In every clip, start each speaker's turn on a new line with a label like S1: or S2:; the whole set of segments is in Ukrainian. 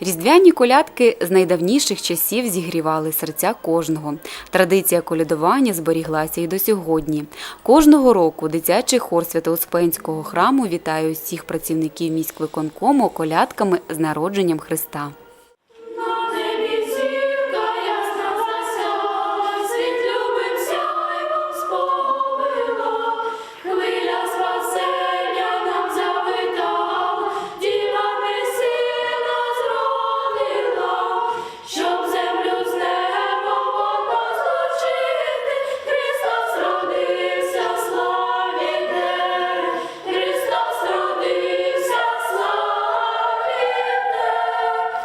S1: Різдвяні колядки з найдавніших часів зігрівали серця кожного. Традиція колядування зберіглася і до сьогодні. Кожного року дитячий хор Свято-Успенського храму вітає усіх працівників міськвиконкому колядками з народженням Христа.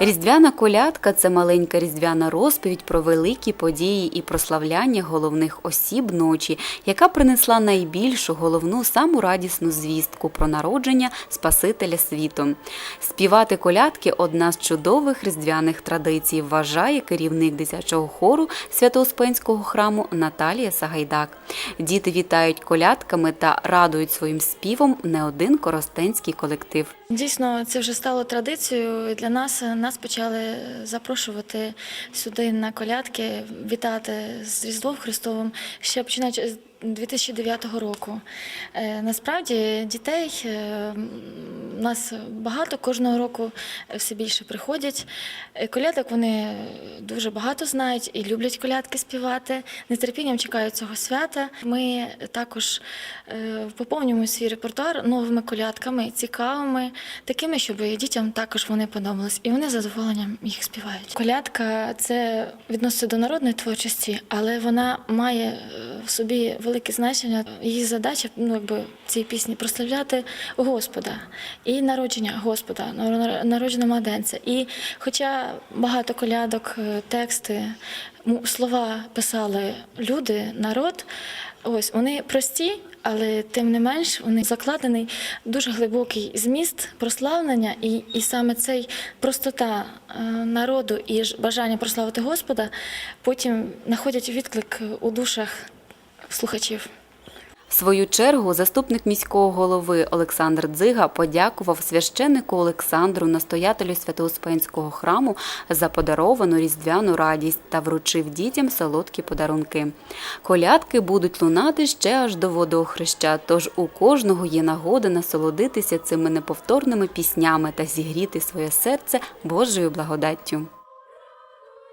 S1: Різдвяна колядка це маленька різдвяна розповідь про великі події і прославляння головних осіб ночі, яка принесла найбільшу головну саму радісну звістку про народження Спасителя світу. Співати колядки одна з чудових різдвяних традицій, вважає керівник дитячого хору Свято-Успенського храму Наталія Сагайдак. Діти вітають колядками та радують своїм співом не один коростенський колектив.
S2: Дійсно, це вже стало традицією для нас. Нас почали запрошувати сюди на колядки, вітати з Різдвом Христовим. Ще починаючи 2009 року. Е, Насправді дітей е, у нас багато кожного року все більше приходять. Е, Колядок вони дуже багато знають і люблять колядки співати. Нетерпінням чекають цього свята. Ми також поповнюємо свій репертуар новими колядками, цікавими, такими, щоб дітям також вони подобались, і вони з задоволенням їх співають. Колядка це відноситься до народної творчості, але вона має в собі велике значення. Її задача ну, якби, цієї пісні прославляти Господа і народження Господа, нар- народження младенця. І хоча багато колядок, е, тексти, слова писали люди, народ, ось вони прості, але тим не менш вони закладений дуже глибокий зміст прославлення, і, і саме цей простота е, народу і бажання прославити Господа потім знаходять відклик у душах слухачів.
S1: В свою чергу заступник міського голови Олександр Дзига подякував священнику Олександру, настоятелю Свято-Успенського храму, за подаровану різдвяну радість та вручив дітям солодкі подарунки. Колядки будуть лунати ще аж до водохреща, тож у кожного є нагода насолодитися цими неповторними піснями та зігріти своє серце Божою благодаттю.